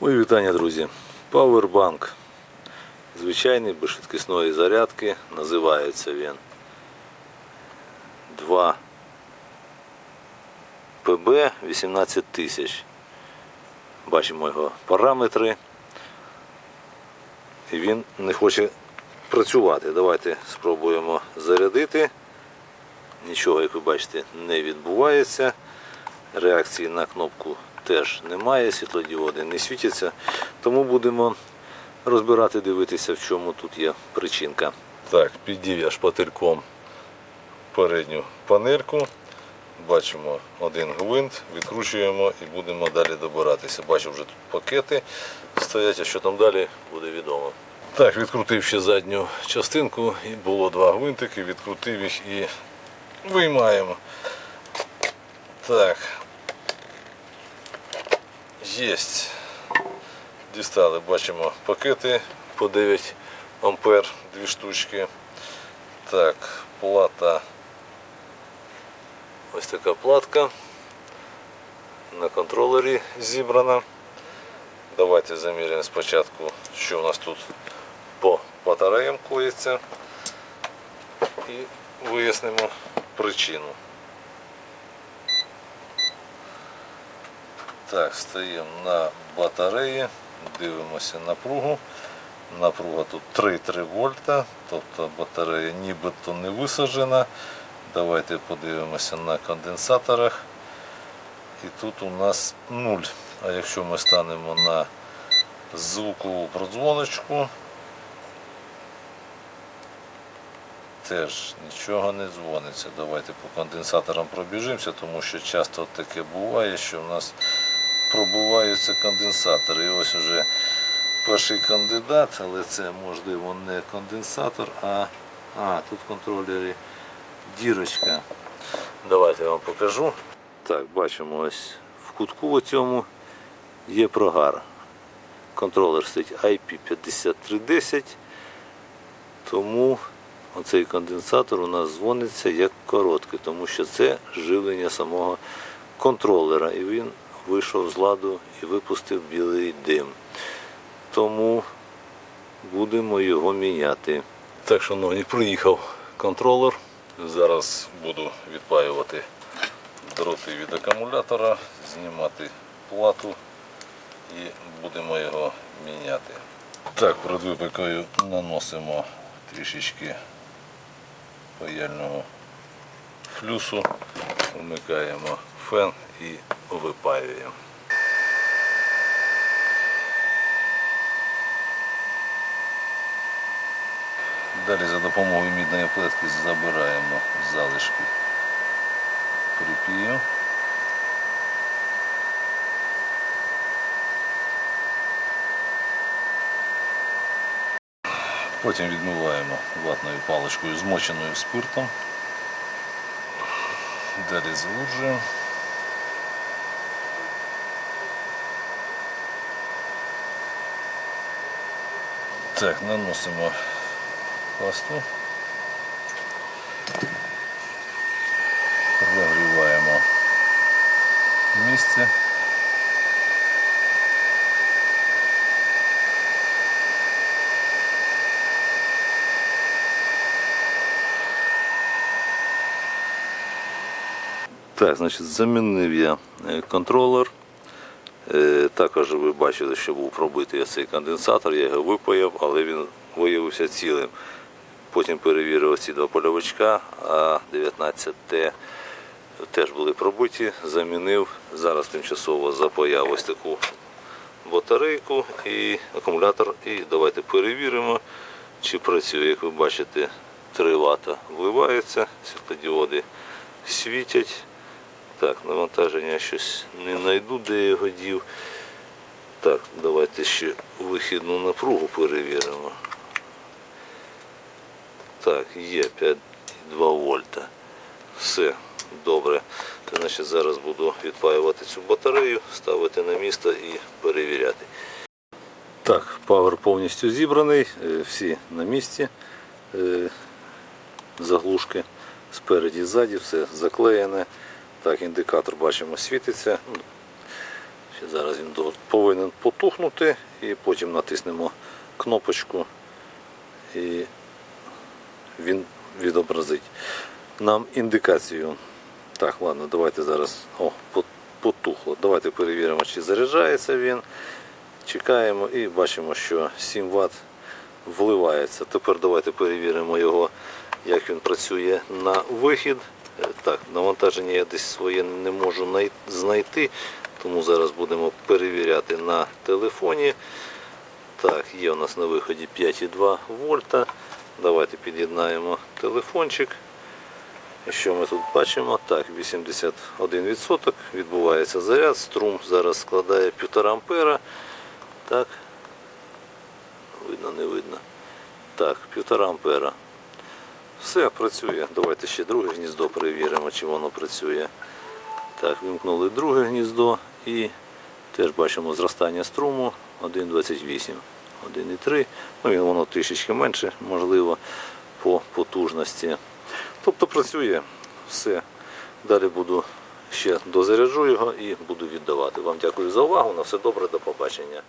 Мої вітання, друзі. Powerbank. Звичайний без швидкісної зарядки. Називається він 2 ПБ 18 тисяч. Бачимо його параметри. І він не хоче працювати. Давайте спробуємо зарядити. Нічого, як ви бачите, не відбувається. Реакції на кнопку теж немає, світлодіоди не світяться. Тому будемо розбирати, дивитися, в чому тут є причинка. Так, підів я шпательком передню панельку. Бачимо один гвинт, відкручуємо і будемо далі добиратися. Бачу, вже тут пакети стоять, а що там далі буде відомо. Так, відкрутив ще задню частинку і було два гвинтики, відкрутив їх і виймаємо. Так. Єсть. Дістали, бачимо пакети по 9 ампер, дві штучки. Так, плата. Ось така платка. На контролері зібрана. Давайте заміряємо спочатку, що у нас тут по батареям коїться. І вияснимо причину. Так, стоїмо на батареї, дивимося напругу. Напруга тут 3,3 вольта, тобто батарея нібито не висаджена. Давайте подивимося на конденсаторах. І тут у нас 0. А якщо ми станемо на звукову продзвоночку, теж нічого не дзвониться. Давайте по конденсаторам пробіжимося, тому що часто таке буває, що в нас пробуваються конденсатори. І ось уже перший кандидат, але це можливо не конденсатор, а, а тут в контролері дірочка. Давайте я вам покажу. Так, бачимо ось в кутку цьому є прогар. Контролер стоїть IP5310, тому оцей конденсатор у нас дзвониться як короткий, тому що це живлення самого контролера. І він вийшов з ладу і випустив білий дим. Тому будемо його міняти. Так, шановні, приїхав контролер. Зараз буду відпаювати дроти від акумулятора, знімати плату і будемо його міняти. Так, перед випікою наносимо трішечки паяльного флюсу, вмикаємо фен і випаюємо. Далі за допомогою мідної плитки забираємо залишки припію. Потім відмиваємо ватною паличкою змоченою спиртом. Далі залуджуємо. Так, наносимо пасту. Прогріваємо місце. Так, значить, замінив я е, контролер. Е, Також ви бачили, що був пробитий цей конденсатор, я його випаяв, але він виявився цілим. Потім перевірив ці два польовичка, а 19Т теж були пробиті, замінив. Зараз тимчасово запаяв ось таку батарейку і акумулятор. І давайте перевіримо, чи працює. Як ви бачите, 3 Вт вливається, світлодіоди світять. Так, навантаження щось не знайду, де я його дів. Так, давайте ще вихідну напругу перевіримо. Так, є 5,2 вольта. Все, добре. Значить, зараз буду відпаювати цю батарею, ставити на місто і перевіряти. Так, павер повністю зібраний, е, всі на місці. Е, Заглушки спереді ззаді, все заклеєне. Так, індикатор бачимо світиться. Зараз він повинен потухнути і потім натиснемо кнопочку і він відобразить нам індикацію. Так, ладно, давайте зараз. О, потухло. Давайте перевіримо, чи заряджається він. Чекаємо і бачимо, що 7 Вт вливається. Тепер давайте перевіримо його, як він працює на вихід. Так, навантаження я десь своє не можу знайти, тому зараз будемо перевіряти на телефоні. Так, є у нас на виході 5,2 вольта. Давайте під'єднаємо телефончик. Що ми тут бачимо? Так, 81% відбувається заряд, струм зараз складає 1,5 ампера. Так. Видно, не видно. Так, 1,5 ампера. Все, працює. Давайте ще друге гніздо перевіримо, чи воно працює. Так, вимкнули друге гніздо і теж бачимо зростання струму 1,28. 1,3. Ну, воно трішечки менше, можливо, по потужності. Тобто працює все. Далі буду ще дозаряджу його і буду віддавати. Вам дякую за увагу. На все добре, до побачення.